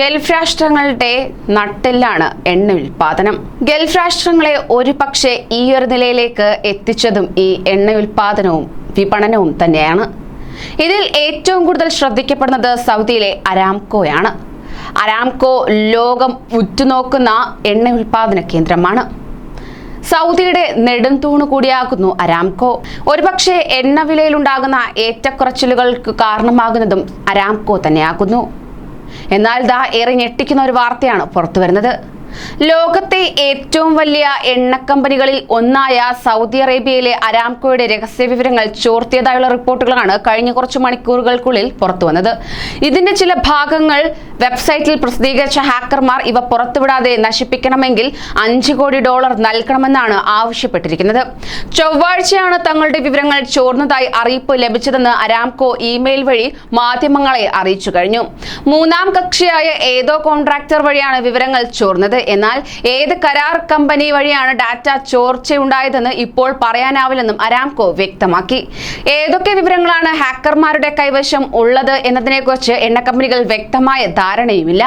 Gulf രാഷ്ട്രങ്ങളുടെ നട്ടെല്ലാണ് എണ്ണ ഉൽപാദനം. ഗൾഫ് രാഷ്ട്രങ്ങളെ ഒരു പക്ഷേ ഈ ഒരു നിലയിലേക്ക് എത്തിച്ചതും ഈ എണ്ണ ഉൽപാദനവും വിപണനവും തന്നെയാണ്. ഇതിൽ ഏറ്റവും കൂടുതൽ ശ്രദ്ധിക്കപ്പെടുന്നത് സൗദിയിലെ അരാംകോയാണ്. അരാംകോ ലോകം ഉറ്റുനോക്കുന്ന എണ്ണ ഉൽപാദന കേന്ദ്രമാണ്. സൗദിയുടെ നെടുംതൂണ് കൂടിയാകുന്നു അരാംകോ. ഒരുപക്ഷെ എണ്ണ വിലയിലുണ്ടാകുന്ന ഏറ്റക്കുറച്ചിലുകൾക്ക് കാരണമാകുന്നതും അരാംകോ തന്നെയാകുന്നു. എന്നാൽ ദാ ഏറെ ഞെട്ടിക്കുന്ന ഒരു വാർത്തയാണ് പുറത്തുവരുന്നത്. ലോകത്തെ ഏറ്റവും വലിയ എണ്ണ കമ്പനികളിൽ ഒന്നായ സൗദി അറേബ്യയിലെ അരാംകോയുടെ രഹസ്യ വിവരങ്ങൾ ചോർത്തിയതായുള്ള റിപ്പോർട്ടുകളാണ് കഴിഞ്ഞ കുറച്ച് മണിക്കൂറുകൾക്കുള്ളിൽ പുറത്തുവന്നത് ഇതിന്റെ ചില ഭാഗങ്ങൾ വെബ്സൈറ്റിൽ പ്രസിദ്ധീകരിച്ച ഹാക്കർമാർ ഇവ പുറത്തുവിടാതെ നശിപ്പിക്കണമെങ്കിൽ അഞ്ച് കോടി ഡോളർ നൽകണമെന്നാണ് ആവശ്യപ്പെട്ടിരിക്കുന്നത്. ചൊവ്വാഴ്ചയാണ് തങ്ങളുടെ വിവരങ്ങൾ ചോർന്നതായി അറിയിപ്പ് ലഭിച്ചതെന്ന് അരാംകോ ഇമെയിൽ വഴി മാധ്യമങ്ങളെ അറിയിച്ചു കഴിഞ്ഞു. മൂന്നാം കക്ഷിയായ ഏതോ കോൺട്രാക്ടർ വഴിയാണ് വിവരങ്ങൾ ചോർന്നത്. എന്നാൽ ഏത് കരാർ കമ്പനി വഴിയാണ് ഡാറ്റ ചോർച്ചയുണ്ടായതെന്ന് ഇപ്പോൾ പറയാനാവില്ലെന്നും അരാംകോ വ്യക്തമാക്കി. ഏതൊക്കെ വിവരങ്ങളാണ് ഹാക്കർമാരുടെ കൈവശം ഉള്ളത് എന്നതിനെക്കുറിച്ച് എണ്ണ കമ്പനികൾ വ്യക്തമായ ധാരണയുമില്ല.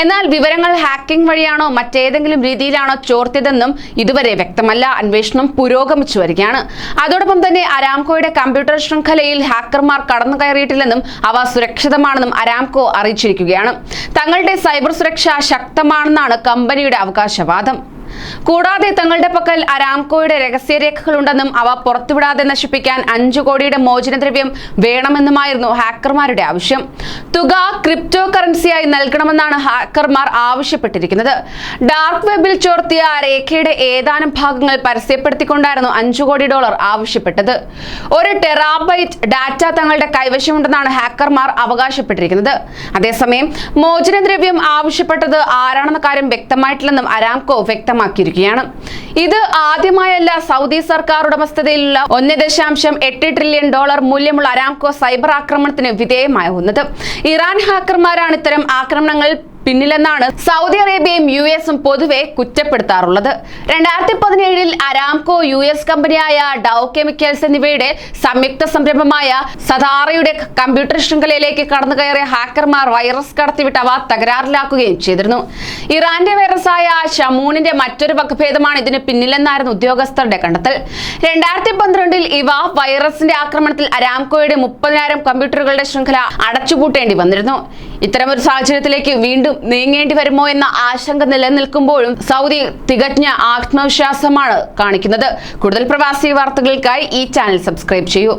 എന്നാൽ വിവരങ്ങൾ ഹാക്കിംഗ് വഴിയാണോ മറ്റേതെങ്കിലും രീതിയിലാണോ ചോർത്തിയതെന്നും ഇതുവരെ വ്യക്തമല്ല. അന്വേഷണം പുരോഗമിച്ചു വരികയാണ്. അതോടൊപ്പം തന്നെ അരാംകോയുടെ കമ്പ്യൂട്ടർ ശൃംഖലയിൽ ഹാക്കർമാർ കടന്നു കയറിയിട്ടില്ലെന്നും അവ സുരക്ഷിതമാണെന്നും അരാംകോ അറിയിച്ചിരിക്കുകയാണ്. തങ്ങളുടെ സൈബർ സുരക്ഷ ശക്തമാണെന്നാണ് കമ്പനിയുടെ അവകാശവാദം. കൂടാതെ തങ്ങളുടെ പക്കൽ അരാംകോയുടെ രഹസ്യരേഖകളുണ്ടെന്നും അവ പുറത്തുവിടാതെ നശിപ്പിക്കാൻ അഞ്ചു കോടിയുടെ മോചനദ്രവ്യം വേണമെന്നുമായിരുന്നു ഹാക്കർമാരുടെ ആവശ്യം. തുക ക്രിപ്റ്റോ കറൻസിയായി നൽകണമെന്നാണ് ഹാക്കർമാർ ആവശ്യപ്പെട്ടിരിക്കുന്നത്. ഡാർക്ക് വെബിൽ ചോർത്തിയ രേഖയുടെ ഏതാനും ഭാഗങ്ങൾ പരസ്യപ്പെടുത്തിക്കൊണ്ടായിരുന്നു അഞ്ചു കോടി ഡോളർ ആവശ്യപ്പെട്ടത്. ഒരു ടെറാബൈറ്റ് ഡാറ്റ തങ്ങളുടെ കൈവശമുണ്ടെന്നാണ് ഹാക്കർമാർ അവകാശപ്പെട്ടിരിക്കുന്നത്. അതേസമയം മോചനദ്രവ്യം ആവശ്യപ്പെട്ടത് ആരാണെന്ന കാര്യം വ്യക്തമായിട്ടില്ലെന്നും അരാംകോ വ്യക്തമാക്കിയിരിക്കുകയാണ്. ഇത് ആദ്യമായല്ല സൗദി സർക്കാർ ഉടമസ്ഥതയിലുള്ള ഒന്ന് ദശാംശം എട്ട് ട്രില്യൺ ഡോളർ മൂല്യമുള്ള അരാംകോ സൈബർ ആക്രമണത്തിന് വിധേയമാകുന്നത് ഇറാൻ ഹാക്കർമാരാണ് ഇത്തരം ആക്രമണങ്ങൾ പിന്നിലെന്നാണ് സൗദി അറേബ്യയും യു എസും പൊതുവെ കുറ്റപ്പെടുത്താറുള്ളത്. രണ്ടായിരത്തി പതിനേഴിൽ അരാംകോ യു എസ് കമ്പനിയായ ഡൗ കെമിക്കൽസ് എന്നിവയുടെ സംയുക്ത സംരംഭമായ സദാറയുടെ കമ്പ്യൂട്ടർ ശൃംഖലയിലേക്ക് കടന്നു കയറിയ ഹാക്കർമാർ വൈറസ് കടത്തിവിട്ട് അവ തകരാറിലാക്കുകയും ചെയ്തിരുന്നു. ഇറാന്റെ വൈറസായ ഷമൂണിന്റെ മറ്റൊരു വകഭേദമാണ് ഇതിന് പിന്നിലെന്നായിരുന്നു ഉദ്യോഗസ്ഥരുടെ കണ്ടെത്തൽ. രണ്ടായിരത്തി പന്ത്രണ്ടിൽ ഇവ വൈറസിന്റെ ആക്രമണത്തിൽ അരാംകോയുടെ മുപ്പതിനായിരം കമ്പ്യൂട്ടറുകളുടെ ശൃംഖല അടച്ചുപൂട്ടേണ്ടി വന്നിരുന്നു. ഇത്തരമൊരു സാഹചര്യത്തിലേക്ക് വീണ്ടും നീങ്ങേണ്ടി വരുമോ എന്ന ആശങ്ക നിലനിൽക്കുമ്പോഴും സൗദി തികഞ്ഞ ആത്മവിശ്വാസമാണ് കാണിക്കുന്നത്. കൂടുതൽ പ്രവാസി വാർത്തകൾക്കായി ഈ ചാനൽ സബ്സ്ക്രൈബ് ചെയ്യൂ.